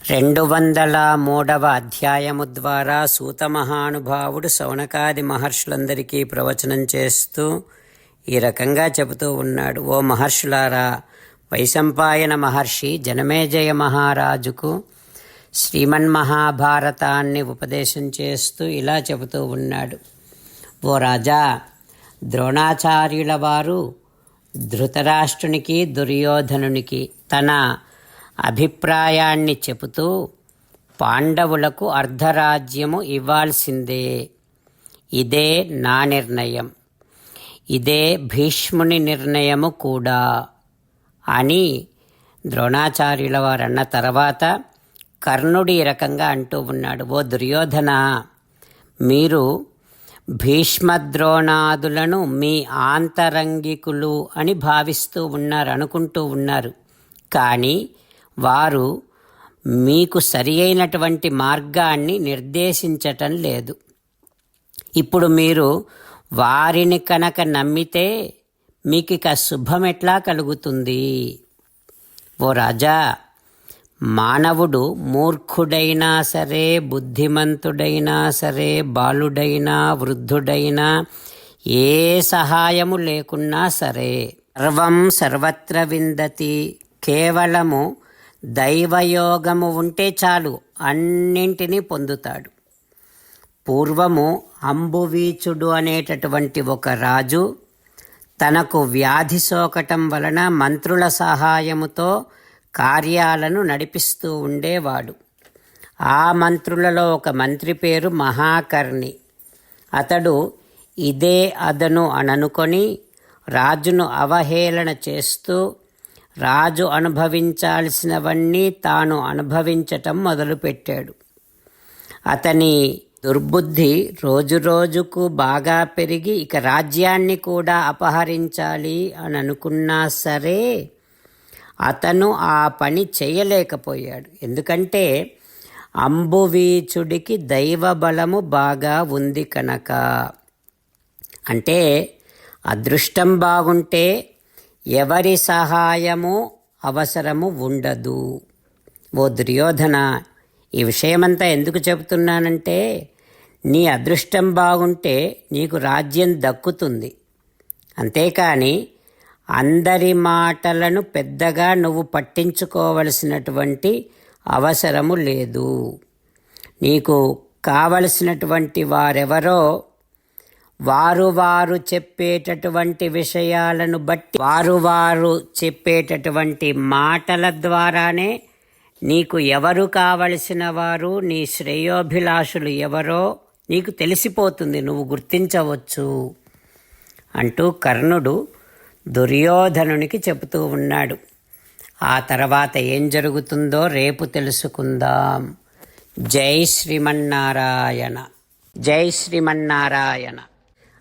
రెండు వందల మూడవ అధ్యాయము ద్వారా సూత మహానుభావుడు శౌనకాది మహర్షులందరికీ ప్రవచనం చేస్తూ ఈ రకంగా చెబుతూ ఉన్నాడు. ఓ మహర్షులారా వైశంపాయన మహర్షి జనమేజయ మహారాజుకు శ్రీమన్మహాభారతాన్ని ఉపదేశం చేస్తూ ఇలా చెబుతూ ఉన్నాడు. ఓ రాజా ద్రోణాచార్యుల వారు ధృతరాష్ట్రునికి దుర్యోధనునికి తన అభిప్రాయాన్ని చెబుతూ పాండవులకు అర్ధరాజ్యము ఇవ్వాల్సిందే. ఇదే నా నిర్ణయం. ఇదే భీష్ముని నిర్ణయము కూడా. అని ద్రోణాచార్యుల వారు అన్న తర్వాత కర్ణుడు ఈ రకంగా అంటూ ఉన్నాడు ఓ దుర్యోధన మీరు భీష్మద్రోణాదులను మీ ఆంతరంగికులు అని భావిస్తూ ఉన్నారు అనుకుంటూ ఉన్నారు. కానీ వారు మీకు సరి అయినటువంటి మార్గాన్ని నిర్దేశించటం లేదు. ఇప్పుడు మీరు వారిని కనుక నమ్మితే మీకు ఇక శుభం ఎట్లా కలుగుతుంది? ఓ రాజా మానవుడు మూర్ఖుడైనా సరే బుద్ధిమంతుడైనా సరే బాలుడైనా వృద్ధుడైనా ఏ సహాయము లేకున్నా సరే సర్వం సర్వత్ర విందతి. కేవలము దైవయోగము ఉంటే చాలు అన్నింటినీ పొందుతాడు. పూర్వము అంబువీచుడు అనేటటువంటి ఒక రాజు తనకు వ్యాధి సోకటం వలన మంత్రుల సహాయముతో కార్యాలను నడిపిస్తూ ఉండేవాడు. ఆ మంత్రులలో ఒక మంత్రి పేరు మహాకర్ణి. అతడు ఇదే అదను అననుకొని రాజును అవహేళన చేస్తూ రాజు అనుభవించాల్సినవన్నీ తాను అనుభవించటం మొదలుపెట్టాడు. అతని దుర్బుద్ధి రోజురోజుకు బాగా పెరిగి ఇక రాజ్యాన్ని కూడా అపహరించాలి అని అనుకున్నా సరే అతను ఆ పని చేయలేకపోయాడు. ఎందుకంటే అంబువీచుడికి దైవ బలము బాగా ఉంది కనుక. అంటే అదృష్టం బాగుంటే ఎవరి సహాయము అవసరము ఉండదు. ఓ దుర్యోధన ఈ విషయమంతా ఎందుకు చెబుతున్నానంటే నీ అదృష్టం బాగుంటే నీకు రాజ్యం దక్కుతుంది. అంతేకాని అందరి మాటలను పెద్దగా నువ్వు పట్టించుకోవలసినటువంటి అవసరము లేదు. నీకు కావలసినటువంటి వారెవరో వారు వారు చెప్పేటటువంటి విషయాలను బట్టి వారు వారు చెప్పేటటువంటి మాటల ద్వారానే నీకు ఎవరు కావలసిన వారు నీ శ్రేయోభిలాషులు ఎవరో నీకు తెలిసిపోతుంది నువ్వు గుర్తించవచ్చు అంటూ కర్ణుడు దుర్యోధనునికి చెబుతూ ఉన్నాడు. ఆ తర్వాత ఏం జరుగుతుందో రేపు తెలుసుకుందాం. జై శ్రీమన్నారాయణ. జై శ్రీమన్నారాయణ.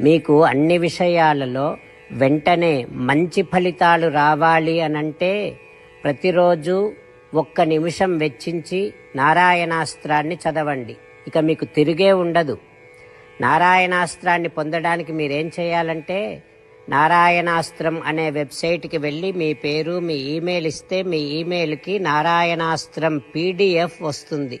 మీకు అన్ని విషయాలలో వెంటనే మంచి ఫలితాలు రావాలి అనంటే ప్రతిరోజు ఒక్క నిమిషం వెచ్చించి నారాయణాస్త్రాన్ని చదవండి. ఇక మీకు తిరిగే ఉండదు. నారాయణాస్త్రాన్ని పొందడానికి మీరేం చేయాలంటే నారాయణాస్త్రం అనే వెబ్సైట్కి వెళ్ళి మీ పేరు మీ ఈమెయిల్ ఇస్తే మీ ఈమెయిల్కి నారాయణాస్త్రం పీడిఎఫ్ వస్తుంది.